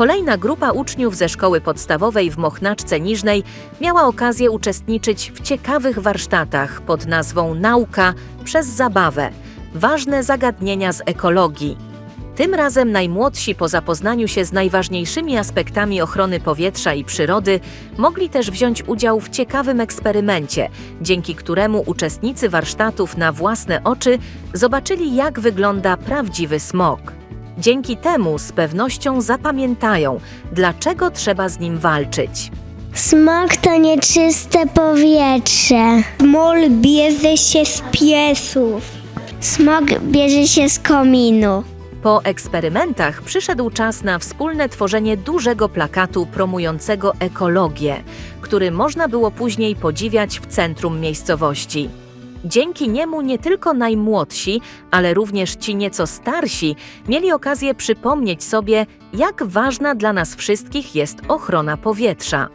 Kolejna grupa uczniów ze szkoły podstawowej w Mochnaczce Niżnej miała okazję uczestniczyć w ciekawych warsztatach pod nazwą Nauka przez zabawę. Ważne zagadnienia z ekologii. Tym razem najmłodsi po zapoznaniu się z najważniejszymi aspektami ochrony powietrza i przyrody mogli też wziąć udział w ciekawym eksperymencie, dzięki któremu uczestnicy warsztatów na własne oczy zobaczyli jak wygląda prawdziwy smog. Dzięki temu z pewnością zapamiętają, dlaczego trzeba z nim walczyć. Smog to nieczyste powietrze. Mol bierze się z piesów. Smog bierze się z kominu. Po eksperymentach przyszedł czas na wspólne tworzenie dużego plakatu promującego ekologię, który można było później podziwiać w centrum miejscowości. Dzięki niemu nie tylko najmłodsi, ale również ci nieco starsi mieli okazję przypomnieć sobie, jak ważna dla nas wszystkich jest ochrona powietrza.